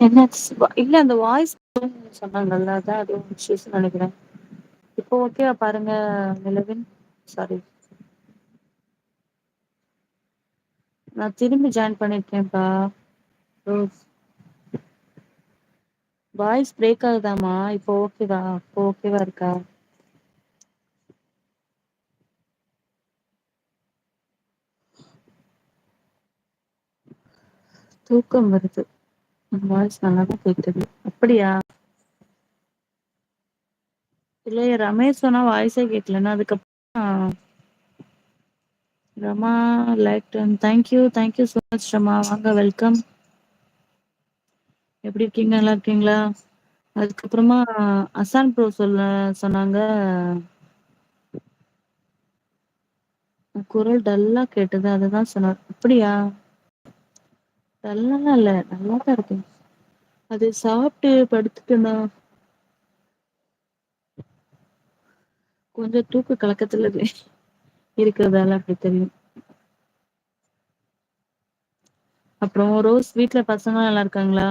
என்னாச்சு இல்ல அந்த வாய்ஸ் சொன்னாங்கல்ல தான் அது இஷ்யூஸ் நினைக்கிறேன். இப்போ ஓகேவா பாருங்க நிலவின். சாரி நான் திரும்பி ஜாயின் பண்ணிருக்கேன்ப்பா. ரோஸ் வாய்ஸ் பிரேக் ஆகுதாமா இப்போ ஓகேவா இப்போ ஓகேவா இருக்கா? தூக்கம் வருது. உங்க வாய்ஸ் நல்லாதா கேக்குது அப்படியா? இல்லையே ரமேஷ் சொன்னா வாய்ஸே கேக்கலன்னா அதுக்கப்புறோ Rama like done thank you thank you so much Rama. வாங்க வெல்கம் எப்படி இருக்கீங்க? நல்லா இருக்கீங்களா? அதுக்கப்புறமா அசான் ப்ரோ சொல்ல சொன்னாங்க. குரல் டல்லா கேட்டது அதுதான் சொன்னார். அப்படியா? டல்லால்லா இல்ல நல்லா தான் இருக்கும் அது சாப்பிட்டு படுத்துட்டேனா கொஞ்சம் தூக்க கலக்கத்துல இருக்கிறதால அப்படி தெரியும். அப்புறம் ரோஸ் வீட்டுல பசங்க நல்லா இருக்காங்களா?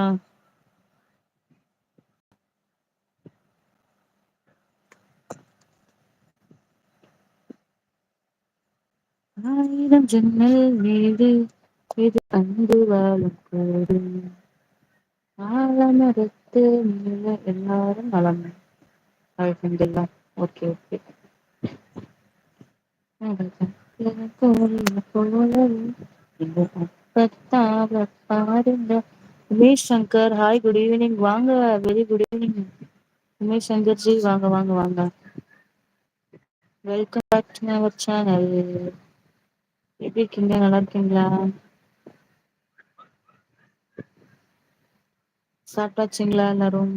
ஆயிரம் ஜன்னல் வீடு இது அன்பு வாழும் கோடு ஆழமரத்து மேல எல்லாரும் நலம் அல்ஹம்துலில்லா ஓகே ஓகே. பாருங்க Umesh Shankar hi good evening வாங்க very good evening Umesh Shankar ji வாங்க வாங்க வாங்க. Welcome back to our channel எப்படி இருக்கீங்க? நல்லா இருக்கீங்களா? சாப்பிட்டாச்சுங்களா எல்லாரும்?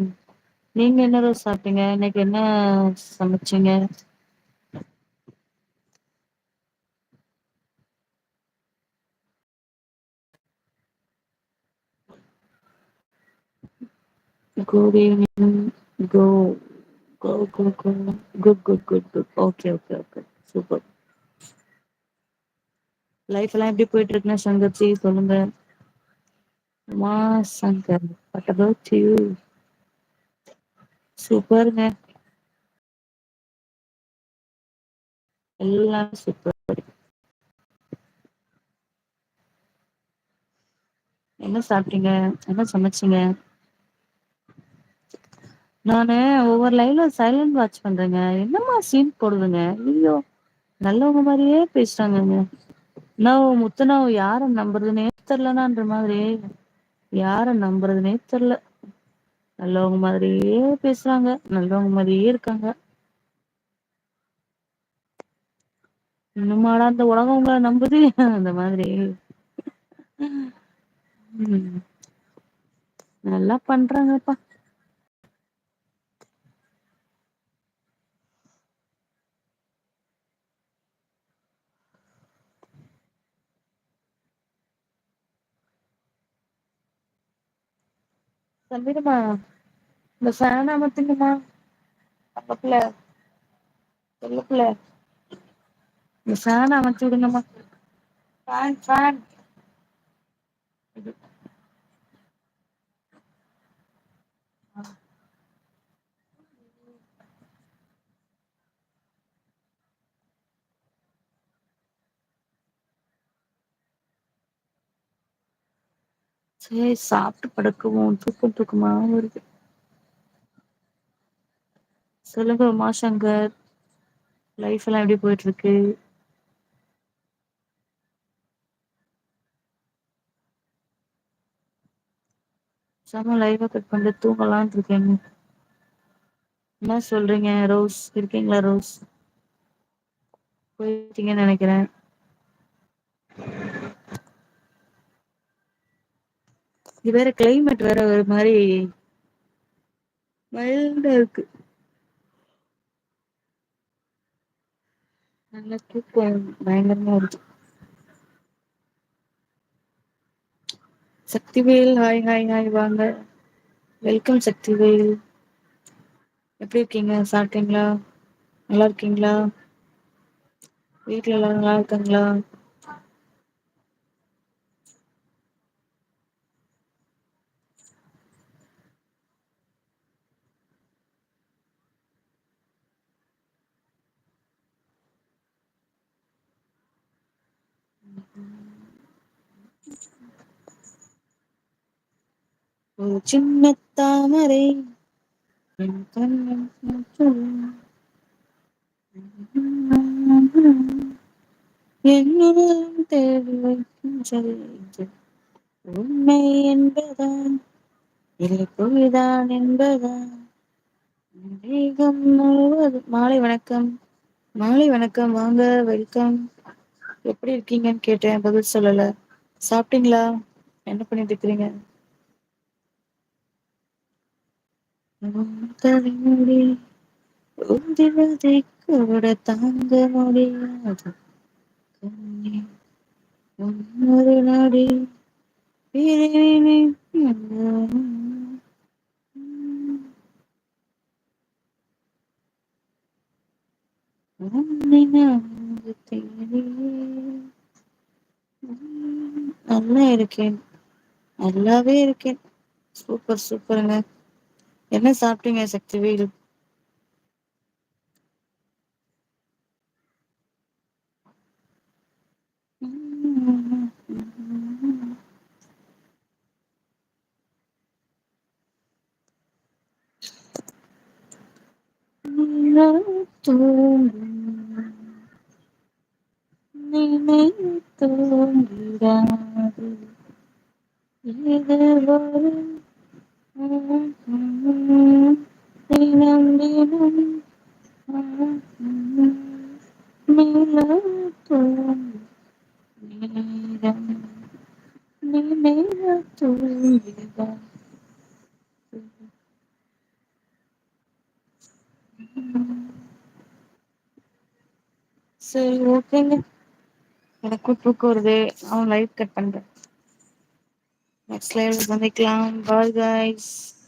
நீங்க என்ன ரோஸ் சாப்பிட்டீங்க? இன்னைக்கு என்ன சமைச்சீங்க? Good evening go go go go good good good good okay okay okay super life எல்லாம் எப்படி போயிட்டு இருக்குன்னு சங்கச்சி சொல்லுங்க. மா சங்கர். வாட் அபௌட் யூ சூப்பர்ங்க எல்லாமே சூப்பர் என்ன சாப்பிட்டீங்க? என்ன சமைச்சீங்க? நானு ஒவ்வொரு லைன்ல சைலண்ட் வாட்ச் பண்றேங்க. என்னமா சீன் போடுதுங்க? ஐயோ நல்லவங்க மாரியே பேசுறாங்கங்க. நான் முத்துனா யார நம்பறதுனே தெரியலனான்ற மாதிரி யார நம்புறதுனே தெரியல நல்லவங்க மாதிரியே பேசுறாங்க நல்லவங்க மாதிரியே இருக்காங்க. இன்னுமாடா அந்த உலகம் உங்களை நம்புது? அந்த மாதிரி. நல்லா பண்றாங்கப்பா. சொல்லிடுமா இந்த ஃபேன அமத்துங்கமா அப்பப்புல சொல்லப்புல இந்த ஃபேன அமைச்சு விடுங்கம்மா ஃபேன் ஃபேன் சரி சாப்பிட்டு படுக்கவும் தூக்கம் தூக்கமா வருது. சொல்லுங்க உமா சங்கர். லைஃப் எல்லாம் எப்படி போயிட்டு இருக்கு பேசாம லைவை கட் பண்ணிட்டு தூங்கலாம் இருக்கேங்க. என்ன சொல்றீங்க ரோஸ் இருக்கீங்களா ரோஸ் போயிட்டீங்கன்னு நினைக்கிறேன். இது வேற கிளைமேட் வேற ஒரு மாதிரி மைல்டா இருக்கு. நல்லா தூக்கம் பயங்கரமா இருக்கு. சக்திவேல் ஹாய் ஹாய் ஹாய் வாங்க. வெல்கம் சக்திவேல். எப்படி இருக்கீங்க? சாப்பிட்டீங்களா? நல்லா இருக்கீங்களா? வீட்ல எல்லாரு நல்லா இருக்காங்களா? ஒரு சின்ன தாமரை என் தேடி வைக்கின்றது உண்மை என்பதா? இல்லை பொய்தான் என்பதா? முழுவதும் மாலை வணக்கம். மாலை வணக்கம். வாங்க வெல்கம். எப்படி இருக்கீங்கன்னு கேட்டேன் பதில் சொல்லல. சாப்பிட்டீங்களா? என்ன பண்ணிட்டு இருக்கிறீங்க? உன் கண்மணி கூட தாங்க முடியாது கண்ணே ஒவ்வொரு நாடி நல்லா இருக்கேன். நல்லாவே இருக்கேன். சூப்பர் சூப்பருங்க. என்ன சாப்பிட்டீங்க சக்திவேல் நிலா தூங்கும் தூங்கிடாது இது ஒரு தினம் தினம் நிலா தூங்கும் நேரம் நினைவு தூங்கிடாது சரி ஓகேங்க எனக்கு தூக்கம் வருது. அவன் லைஃப் கட் பண்றேன். நெக்ஸ்ட் லைவ்ல சந்திக்கலாம். Bye guys